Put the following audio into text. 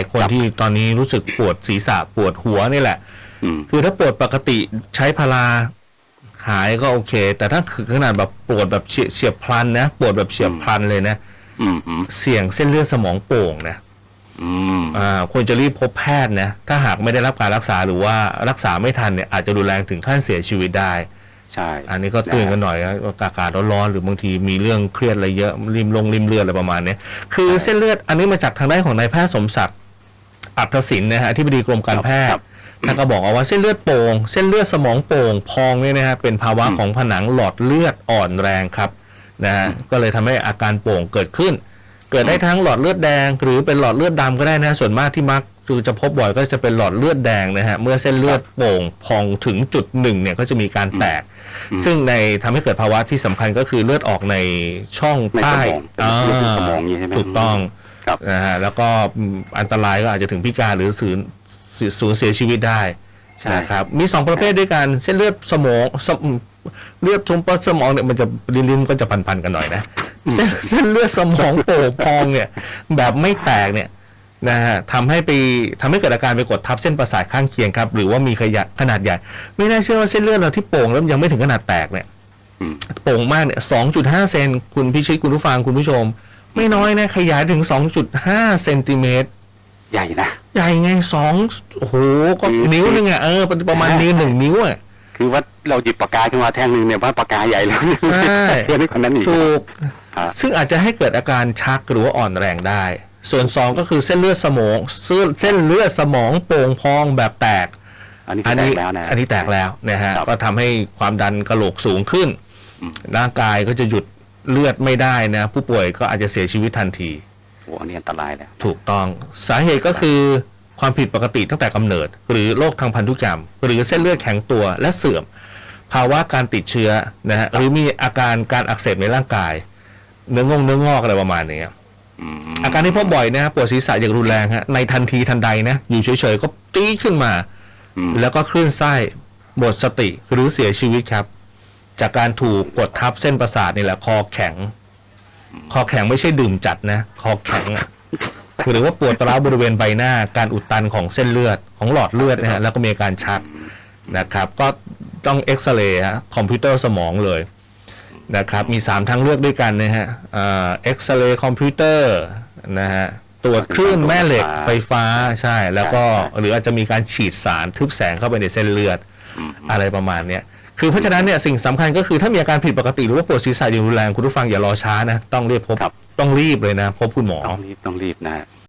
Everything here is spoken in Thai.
ายคนครับที่ตอนนี้รู้สึกปวดศีรษะปวดหัวนี่แหละอืมคือถ้าปวดปกติใช้พาราหายก็โอเค แต่ถ้าคือขนาดแบบปวดแบบเฉียเฉียบพลันนะปวดแบบเฉียบพลันเลยนะอืมอืมเสี่ยงเส้นเลือดสมองโป่งนะอืมอ่าควรจะรีบพบแพทย์นะ ถ้าหากไม่ได้รับการรักษาหรือว่ารักษาไม่ทันเนี่ยอาจจะรุนแรงถึงขั้นเสียชีวิตได้ ใช่ อันนี้ก็เตือนกันหน่อยนะอากาศร้อนๆหรือบางทีมีเรื่องเครียดอะไรเยอะริมลงริมเลือดอะไรประมาณเนี้ยคือเส้นเลือดอันนี้มาจากทางด้านของนายแพทย์สมศักดิ์ อัตศินนะฮะที่บดีกรมการแพทย์ท่านก็บอกเอาว่าเส้นเลือดโป่งเส้นเลือดสมองโป่งพองเนี่ยนะฮะเป็นภาวะของผนังหลอดเลือดอ่อนแรงครับนะฮะก็เลยทำให้อาการโป่งเกิดขึ้น เกิดได้ทั้งหลอดเลือดแดง หรือเป็นหลอดเลือดดำก็ได้นะส่วนมากที่มักคือจะพบบ่อยก็จะเป็นหลอดเลือดแดงนะฮะเมื่อเส้นเลือดโป่งพองถึงจุดหนึ่งเนี่ยก็จะมีการแตก ซึ่งในทำให้เกิดภาวะที่สำคัญก็คือเลือดออกในช่องในสใต้มองเป็นเลือดในสมองอย่างนี้ใช่ไหมถูกต้องครับ นะฮะแล้วก็อืมอันตรายก็อาจจะถึงพิการหรือสูญสูญเสียชีวิตได้ใช่นะครับมีสองประเภทด้วยกันเส้นเลือดสมองสมเลือดชมปสมองเนี่ยมันจะลิ้นๆก็จะพันๆกันหน่อยนะเส้นเส้นเลือดสมองโป่งพองเนี่ย แบบไม่แตกเนี่ยนะฮะทำให้ไปทำให้เกิดอาการไปกดทับเส้นประสาทข้างเคียงครับ หรือว่ามีขยะขนาดใหญ่ ไม่น่าเชื่อว่าเส้นเลือดเราที่โป่งแล้วยังไม่ถึงขนาดแตกเนี่ยอืมโป่งมากเนี่ย2.5เซนคุณพิชิตคุณผู้ฟังคุณผู้ชม ไม่น้อยนะ ขยายถึง 2.5เซนติเมตรใหญ่นะ ใหญ่ไงสองโอ้โหก็คือนิ้วหนึงอะเออประมาณอ่านิ้นิ้วหนึ่งนิ้วอะ คือว่าเราหยิบปากกาขึ้นมาแท่งหนึ่งเนี่ยว่าปากกาใหญ่แล้วใช่เทียบกับนั้นอีก ถูกครับ ซึ่งอาจจะให้เกิดอาการชักหรือว่าอ่อนแรงได้ ส่วน2ก็คือเส้นเลือดสมองเส้นเส้นเลือดสมองโป่งพองแบบแตก อันนี้อัก็นแตนี้กแล้วนะ อันนี้แตกแล้วนะฮะครับก็ทำให้ความดันกระโหลกสูงขึ้น อืมร่างกายก็จะหยุด เลือดไม่ได้นะ ผู้ป่วยก็อาจจะเสียชีวิตทันที โอ้อันนี้อันตรายแล้วถูกต้องสาเหตุก็คือความผิดปกติตั้งแต่กำเนิด หรือโรคทางพันธุกรรม หรือเส้นเลือดแข็งตัวและเสื่อม ภาวะการติดเชื้อนะฮะหรือมีอาการการอักเสบในร่างกาย เนื้องงเนื้องอกอะไรประมาณนี้อืมอาการที่พบบ่อยนะฮะปวดศีรษะอย่างรุนแรงฮะในทันทีทันใดนะ อยู่เฉยๆก็ตีดขึ้นมา อืมแล้วก็คลื่นไส้หมดสติหรือเสียชีวิตครับ จากการถูกกดทับเส้นประสาทนี่แหละคอแข็ง คอแข็งไม่ใช่ดื่มจัดนะ คอแข็งอะหรือว่าปวดร้าวบริเวณใบหน้า การอุดตันของเส้นเลือดของหลอดเลือดนะฮะแล้วก็มีอาการชักนะครับ ก็ต้องเอ็กซเรย์ฮะคอมพิวเตอร์สมองเลยนะครับ มี 3 ทางเลือกด้วยกันนะฮะเอ็กซเรย์คอมพิวเตอร์นะฮะตรวจคลื่นแม่เหล็กไฟฟ้าใช่ แล้วก็หรืออาจจะมีการฉีดสารทึบแสงเข้าไปในเส้นเลือดอืมอะไรประมาณเนี้ย คือเพราะฉะนั้นเนี่ยสิ่งสำคัญก็คือถ้ามีอาการผิดปกติหรือว่าปวดศีรษะอย่างรุนแรงคุณผู้ฟังอย่ารอช้านะ ต้องรีบพบครับต้องรีบเลยนะ พบคุณหมอ ต้องรีบต้องรีบนะฮะ